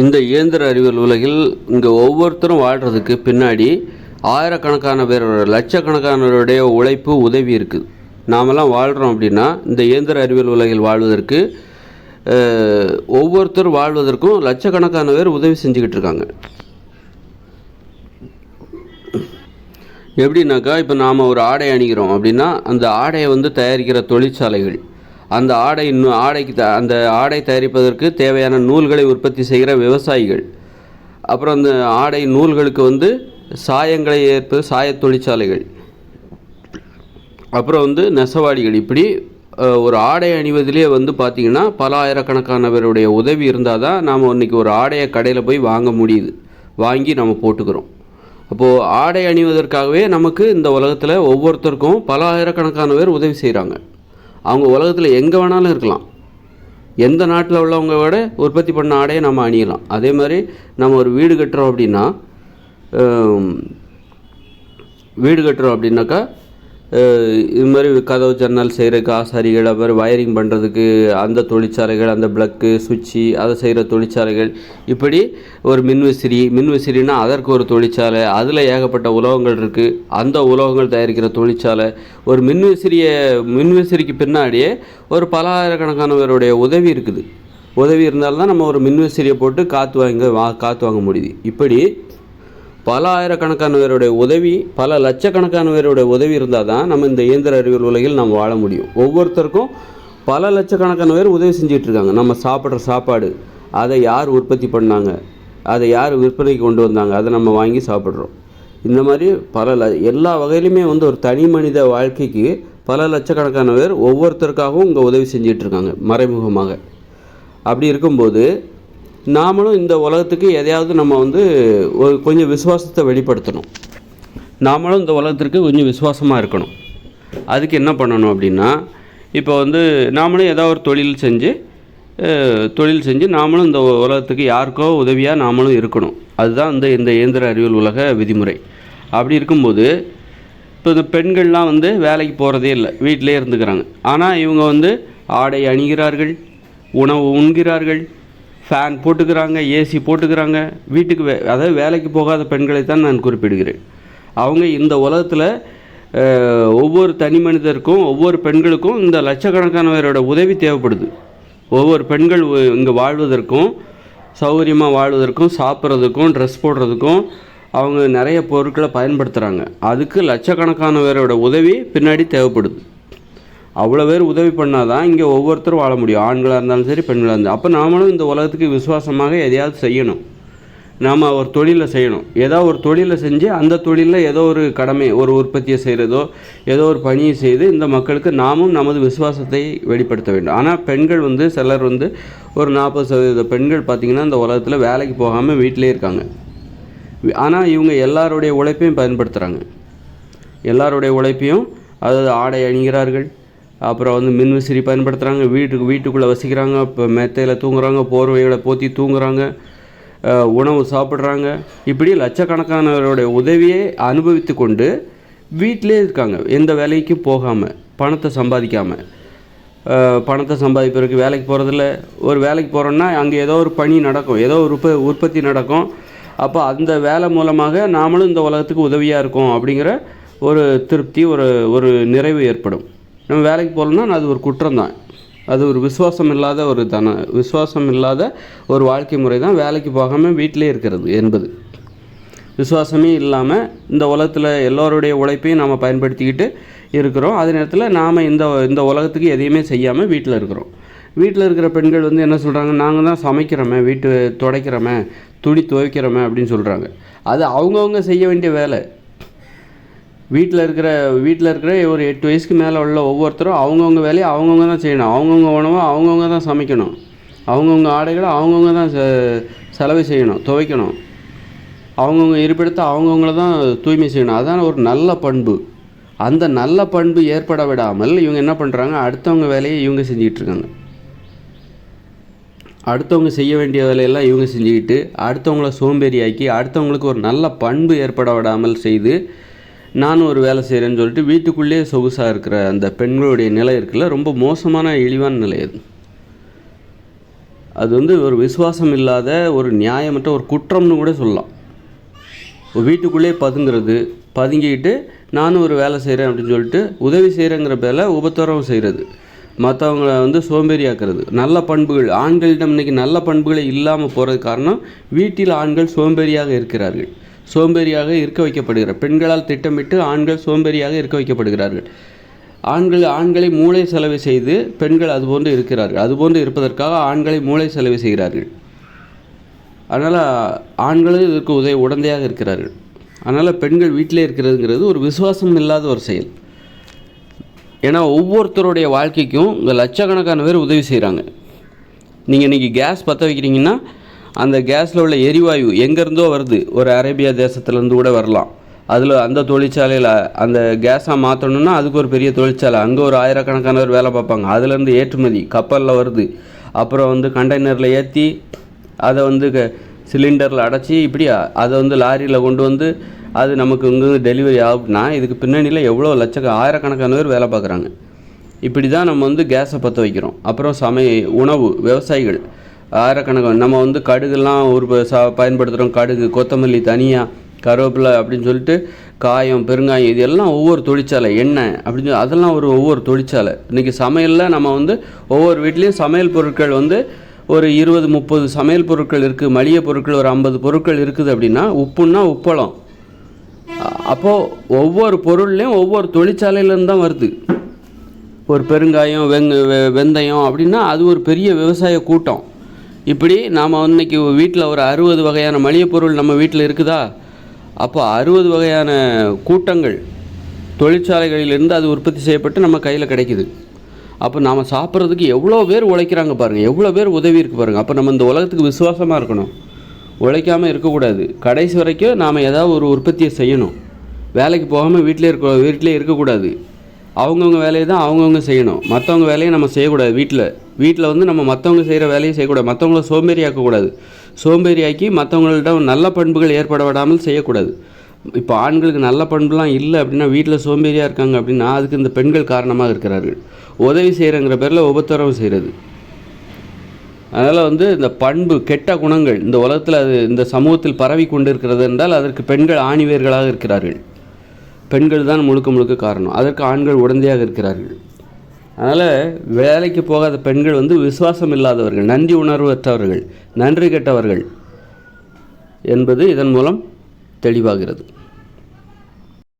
இந்த இயந்திர அறிவியல் உலகில் இங்கே ஒவ்வொருத்தரும் வாழ்கிறதுக்கு பின்னாடி ஆயிரக்கணக்கான பேர் லட்சக்கணக்கானவருடைய உழைப்பு உதவி இருக்குது நாமெல்லாம் வாழ்கிறோம் அப்படின்னா இந்த இயந்திர அறிவியல் உலகில் வாழ்வதற்கு ஒவ்வொருத்தரும் ஒவ்வொருத்தர் வாழ்வதற்கும் லட்சக்கணக்கான பேர் உதவி செஞ்சுக்கிட்டு இருக்காங்க. எப்படின்னாக்கா இப்போ நாம் ஒரு ஆடை அணிகிறோம் அப்படின்னா அந்த ஆடையை வந்து தயாரிக்கிற தொழிற்சாலைகள் அந்த ஆடை ஆடைக்கு த அந்த ஆடை தயாரிப்பதற்கு தேவையான நூல்களை உற்பத்தி செய்கிற விவசாயிகள். அப்புறம் அந்த ஆடை நூல்களுக்கு வந்து சாயங்களை ஏற்பது சாய தொழிற்சாலைகள். அப்புறம் வந்து நெசவாடிகள் இப்படி ஒரு ஆடை அணிவதிலே வந்து பார்த்திங்கன்னா பல ஆயிரக்கணக்கானவருடைய உதவி இருந்தால் தான் நாம் இன்றைக்கி ஒரு ஆடையை கடையில் போய் வாங்க முடியுது. வாங்கி நம்ம போட்டுக்கிறோம். அப்போது ஆடை அணிவதற்காகவே நமக்கு இந்த உலகத்தில் ஒவ்வொருத்தருக்கும் பல ஆயிரக்கணக்கான பேர் உதவி செய்கிறாங்க அவங்க உலகத்தில் எங்கே வேணாலும் இருக்கலாம். எந்த நாட்டில் உள்ளவங்க விட உற்பத்தி பண்ண ஆடையை நம்ம அணியலாம். அதே மாதிரி நம்ம ஒரு வீடு கட்டுறோம் அப்படின்னா வீடு கட்டுறோம் அப்படின்னாக்கா இது மாதிரி கதவு ஜன்னல் செய்கிறதுக்கு ஆசாரிகள் அப்புறம் மாதிரி வயரிங் பண்ணுறதுக்கு அந்த தொழிற்சாலைகள் அந்த ப்ளக்கு சுவிட்சு அதை செய்கிற தொழிற்சாலைகள். இப்படி ஒரு மின்விசிறி மின்விசிறினா அதற்கு ஒரு தொழிற்சாலை அதில் ஏகப்பட்ட உலோகங்கள் இருக்குது அந்த உலோகங்கள் தயாரிக்கிற தொழிற்சாலை. ஒரு மின்விசிறியை மின்விசிறிக்கு பின்னாடியே ஒரு பல ஆயிரக்கணக்கானவருடைய உதவி இருக்குது. உதவி இருந்தால்தான் நம்ம ஒரு மின்விசிறியை போட்டு காற்று வாங்க வா காற்று வாங்க முடியுது. இப்படி பல ஆயிரக்கணக்கான பேருடைய உதவி பல லட்சக்கணக்கான பேருடைய உதவி இருந்தால் தான் நம்ம இந்த இயந்திர அறிவியல் உலகில் நம்ம வாழ முடியும். ஒவ்வொருத்தருக்கும் பல லட்சக்கணக்கான பேர் உதவி செஞ்சுட்டு இருக்காங்க நம்ம சாப்பிட்ற சாப்பாடு அதை யார் உற்பத்தி பண்ணாங்க அதை யார் விற்பனைக்கு கொண்டு வந்தாங்க அதை நம்ம வாங்கி சாப்பிட்றோம். இந்த மாதிரி பல ல எல்லா வகையிலுமே வந்து ஒரு தனி மனித வாழ்க்கைக்கு பல லட்சக்கணக்கான பேர் ஒவ்வொருத்தருக்காகவும் இங்கே உதவி செஞ்சிட்ருக்காங்க மறைமுகமாக. அப்படி இருக்கும்போது நாமளும் இந்த உலகத்துக்கு எதையாவது நம்ம வந்து ஒரு கொஞ்சம் விசுவாசத்தை வெளிப்படுத்தணும். நாமளும் இந்த உலகத்திற்கு கொஞ்சம் விசுவாசமாக இருக்கணும். அதுக்கு என்ன பண்ணணும் அப்படின்னா இப்போ வந்து நாமளும் ஏதாவது ஒரு தொழில் செஞ்சு தொழில் செஞ்சு நாமளும் இந்த உலகத்துக்கு யாருக்கோ உதவியாக நாமளும் இருக்கணும். அதுதான் இந்த இந்த இயந்திர அறிவியல் உலக விதிமுறை. அப்படி இருக்கும்போது இப்போ இந்த பெண்கள்லாம் வந்து வேலைக்கு போகிறதே இல்லை வீட்டிலே இருந்துக்கிறாங்க. ஆனால் இவங்க வந்து ஆடை அணிகிறார்கள் உணவு உண்கிறார்கள் ஃபேன் போட்டுக்கிறாங்க ஏசி போட்டுக்கிறாங்க. வீட்டுக்கு வே அதாவது வேலைக்கு போகாத பெண்களை தான் நான் குறிப்பிடுகிறேன். அவங்க இந்த உலகத்தில் ஒவ்வொரு தனி மனிதருக்கும் ஒவ்வொரு பெண்களுக்கும் இந்த லட்சக்கணக்கானவரோட உதவி தேவைப்படுது. ஒவ்வொரு பெண்கள் இங்கே வாழ்வதற்கும் சௌகரியமாக வாழ்வதற்கும் சாப்பிட்றதுக்கும் ட்ரெஸ் போடுறதுக்கும் அவங்க நிறைய பொருட்களை பயன்படுத்துகிறாங்க அதுக்கு லட்சக்கணக்கானவரோட உதவி பின்னாடி தேவைப்படுது. அவ்வளோ பேர் உதவி பண்ணால் தான் இங்கே ஒவ்வொருத்தரும் வாழ முடியும். ஆண்களாக இருந்தாலும் சரி பெண்களாக இருந்தாலும் அப்போ நாமளும் இந்த உலகத்துக்கு விசுவாசமாக எதையாவது செய்யணும். நாம் ஒரு தொழிலை செய்யணும். ஏதோ ஒரு தொழிலை செஞ்சு அந்த தொழிலில் ஏதோ ஒரு கடமை ஒரு உற்பத்தியை செய்கிறதோ ஏதோ ஒரு பணியை செய்து இந்த மக்களுக்கு நாமும் நமது விசுவாசத்தை வெளிப்படுத்த வேண்டும். ஆனால் பெண்கள் வந்து சிலர் வந்து ஒரு நாற்பது சதவீத பெண்கள் பார்த்திங்கன்னா இந்த உலகத்தில் வேலைக்கு போகாமல் வீட்டிலே இருக்காங்க. ஆனால் இவங்க எல்லாருடைய உழைப்பையும் பயன்படுத்துகிறாங்க எல்லாருடைய உழைப்பையும் அதாவது ஆடை அணிகிறார்கள் அப்புறம் வந்து மின்விசிறி பயன்படுத்துகிறாங்க வீட்டுக்கு வீட்டுக்குள்ளே வசிக்கிறாங்க. இப்போ மெத்தையில் தூங்குறாங்க. போர்வைகளை போற்றி தூங்குறாங்க. உணவு சாப்பிட்றாங்க. இப்படி லட்சக்கணக்கானவருடைய உதவியை அனுபவித்து கொண்டு வீட்டிலே இருக்காங்க. எந்த வேலைக்கும் போகாமல் பணத்தை சம்பாதிக்காமல் பணத்தை சம்பாதிப்பதற்கு வேலைக்கு போகிறதில்ல ஒரு வேலைக்கு போகிறோன்னா அங்கே ஏதோ ஒரு பணி நடக்கும். ஏதோ ஒரு உற்ப உற்பத்தி நடக்கும். அப்போ அந்த வேலை மூலமாக நாமளும் இந்த உலகத்துக்கு உதவியாக இருக்கோம் அப்படிங்கிற ஒரு திருப்தி ஒரு ஒரு நிறைவு ஏற்படும். நம்ம வேலைக்கு போகலன்னா அது ஒரு குற்றம் தான் அது ஒரு விசுவாசம் இல்லாத ஒரு தன விசுவாசம் இல்லாத ஒரு வாழ்க்கை முறை தான் வேலைக்கு போகாமல் வீட்டிலே இருக்கிறது என்பது. விசுவாசமே இல்லாமல் இந்த உலகத்தில் எல்லோருடைய உழைப்பையும் நாம் பயன்படுத்திக்கிட்டு இருக்கிறோம். அதே நேரத்தில் நாம் இந்த இந்த உலகத்துக்கு எதையுமே செய்யாமல் வீட்டில் இருக்கிறோம். வீட்டில் இருக்கிற பெண்கள் வந்து என்ன சொல்கிறாங்க நாங்கள் தான் சமைக்கிறோமே வீட்டு துடைக்கிறோமே துணி துவைக்கிறோமே அப்படின்னு சொல்கிறாங்க அது அவங்கவுங்க செய்ய வேண்டிய வேலை. வீட்டில் இருக்கிற வீட்டில் இருக்கிற ஒரு எட்டு வயசுக்கு மேலே உள்ள ஒவ்வொருத்தரும் அவங்கவுங்க வேலையை அவங்கவுங்க தான் செய்யணும். அவங்கவுங்க உணவை அவங்கவுங்க தான் சமைக்கணும். அவங்கவுங்க ஆடைகளை அவங்கவுங்க தான் செ- செலவு செய்யணும் துவைக்கணும். அவங்கவுங்க இருப்பிடத்தை அவங்கவுங்கள தான் தூய்மை செய்யணும். அதான் ஒரு நல்ல பண்பு. அந்த நல்ல பண்பு ஏற்பட விடாமல் இவங்க என்ன பண்ணுறாங்க அடுத்தவங்க வேலையை இவங்க செஞ்சுக்கிட்டு இருக்காங்க. அடுத்தவங்க செய்ய வேண்டிய வேலையெல்லாம் இவங்க செஞ்சுக்கிட்டு அடுத்தவங்கள சோம்பேறியாக்கி அடுத்தவங்களுக்கு ஒரு நல்ல பண்பு ஏற்பட விடாமல் செய்து நானும் ஒரு வேலை செய்கிறேன்னு சொல்லிட்டு வீட்டுக்குள்ளேயே சொகுசாக இருக்கிற அந்த பெண்களுடைய நிலை இருக்குல்ல ரொம்ப மோசமான இழிவான நிலை அது. அது வந்து ஒரு விசுவாசம் இல்லாத ஒரு நியாயமற்ற ஒரு குற்றம்னு கூட சொல்லலாம். வீட்டுக்குள்ளேயே வீட்டுக்குள்ளே பதுங்கிறது பதுங்கிட்டு நானும் ஒரு வேலை செய்கிறேன் அப்படின்னு சொல்லிட்டு உதவி செய்கிறேங்கிற பேரில் உபத்திரவம் செய்கிறது மற்றவங்கள வந்து சோம்பேறியாக்குறது. நல்ல பண்புகள். ஆண்களிடம் இன்னைக்கு நல்ல பண்புகளை இல்லாமல் போகிறது காரணம் வீட்டில் ஆண்கள் சோம்பேறியாக இருக்கிறார்கள். சோம்பேறியாக இருக்க வைக்கப்படுகிறார் பெண்களால் திட்டமிட்டு ஆண்கள் சோம்பேறியாக இருக்க வைக்கப்படுகிறார்கள். ஆண்கள் ஆண்களை மூளை செலவு செய்து பெண்கள் அதுபோன்று இருக்கிறார்கள். அதுபோன்று இருப்பதற்காக ஆண்களை மூளை செலவு செய்கிறார்கள். அதனால் ஆண்களும் இதற்கு உதவி உடந்தையாக இருக்கிறார்கள். அதனால் பெண்கள் வீட்டிலே இருக்கிறதுங்கிறது ஒரு விசுவாசம் இல்லாத ஒரு செயல். ஏன்னா ஒவ்வொருத்தருடைய வாழ்க்கைக்கும் இந்த லட்சக்கணக்கான பேர் உதவி செய்கிறாங்க நீங்கள் இன்றைக்கி கேஸ் பற்ற வைக்கிறீங்கன்னா அந்த கேஸில் உள்ள எரிவாயு எங்கேருந்தோ வருது. ஒரு அரேபியா தேசத்துலேருந்து கூட வரலாம். அதில் அந்த தொழிற்சாலையில் அந்த கேஸாக மாற்றணும்னா அதுக்கு ஒரு பெரிய தொழிற்சாலை. அங்கே ஒரு ஆயிரக்கணக்கானவர் வேலை பார்ப்பாங்க. அதுலேருந்து ஏற்றுமதி கப்பலில் வருது. அப்புறம் வந்து கண்டெய்னரில் ஏற்றி அதை வந்து க சிலிண்டரில் அடைச்சி இப்படி அதை வந்து லாரியில் கொண்டு வந்து அது நமக்கு இங்கே டெலிவரி ஆகுனா இதுக்கு பின்னணியில் எவ்வளோ லட்சக்க ஆயிரக்கணக்கான பேர் வேலை பார்க்குறாங்க. இப்படி தான் நம்ம வந்து கேஸை பற்ற வைக்கிறோம். அப்புறம் சமய உணவு விவசாயிகள். ஆயிரக்கணக்கான நம்ம வந்து கடுகுலாம் ஒரு சா பயன்படுத்துகிறோம் கடுகு கொத்தமல்லி தனியாக கருவேப்பிலை அப்படின்னு சொல்லிட்டு காயம் பெருங்காயம் இது எல்லாம் ஒவ்வொரு தொழிற்சாலை எண்ணெய் அப்படின்னு சொல்லி அதெல்லாம் ஒரு ஒவ்வொரு தொழிற்சாலை. இன்றைக்கி சமையலில் நம்ம வந்து ஒவ்வொரு வீட்லேயும் சமையல் பொருட்கள் வந்து ஒரு இருபது முப்பது சமையல் பொருட்கள் இருக்குது மளிகை பொருட்கள் ஒரு ஐம்பது பொருட்கள் இருக்குது அப்படின்னா உப்புன்னா உப்பளம். அப்போது ஒவ்வொரு பொருள்லேயும் ஒவ்வொரு தொழிற்சாலையிலேருந்து தான் வருது. ஒரு பெருங்காயம் வெங்க வெ- வெந்தயம் அப்படின்னா அது ஒரு பெரிய விவசாய கூட்டம். இப்படி நாம் இன்றைக்கி வீட்டில் ஒரு அறுபது வகையான மளிகை பொருள் நம்ம வீட்டில் இருக்குதா? அப்போ அறுபது வகையான கூட்டங்கள் தொழிற்சாலைகளிலிருந்து அது உற்பத்தி செய்யப்பட்டு நம்ம கையில் கிடைக்குது. அப்போ நாம் சாப்பிட்றதுக்கு எவ்வளோ பேர் உழைக்கிறாங்க பாருங்கள் எவ்வளோ பேர் உதவி இருக்கு பாருங்கள் அப்போ நம்ம இந்த உலகத்துக்கு விசுவாசமாக இருக்கணும். உழைக்காமல் இருக்கக்கூடாது. கடைசி வரைக்கும் நாம் ஏதாவது ஒரு உற்பத்தியை செய்யணும். வேலைக்கு போகாமல் வீட்டிலே இருக்க வீட்டிலே இருக்கக்கூடாது. அவங்கவுங்க வேலையை தான் அவங்கவுங்க செய்யணும். மற்றவங்க வேலையை நம்ம செய்யக்கூடாது வீட்டில் வீட்டில் வந்து நம்ம மற்றவங்க செய்கிற வேலையை செய்யக்கூடாது. மற்றவங்கள சோம்பேறி ஆக்கக்கூடாது சோம்பேறியாக்கி மற்றவங்கள்ட்ட நல்ல பண்புகள் ஏற்பட விடாமல் செய்யக்கூடாது. இப்போ ஆண்களுக்கு நல்ல பண்புலாம் இல்லை அப்படின்னா வீட்டில் சோம்பேறியாக இருக்காங்க அப்படின்னா அதுக்கு இந்த பெண்கள் காரணமாக இருக்கிறார்கள். உதவி செய்கிறங்கிற பேரில் உபத்திரவு செய்கிறது. அதனால் வந்து இந்த பண்பு கெட்ட குணங்கள் இந்த உலகத்தில் அது இந்த சமூகத்தில் பரவி கொண்டிருக்கிறது என்றால் அதற்கு பெண்கள் ஆணிவேர்களாக இருக்கிறார்கள். பெண்கள் தான் முழுக்க முழுக்க காரணம். அதற்கு ஆண்கள் உடந்தையாக இருக்கிறார்கள். அதனால் வேலைக்கு போகாத பெண்கள் வந்து விசுவாசம் இல்லாதவர்கள் நன்றி உணர்வற்றவர்கள் நன்றி கெட்டவர்கள் என்பது இதன் மூலம் தெளிவாகிறது.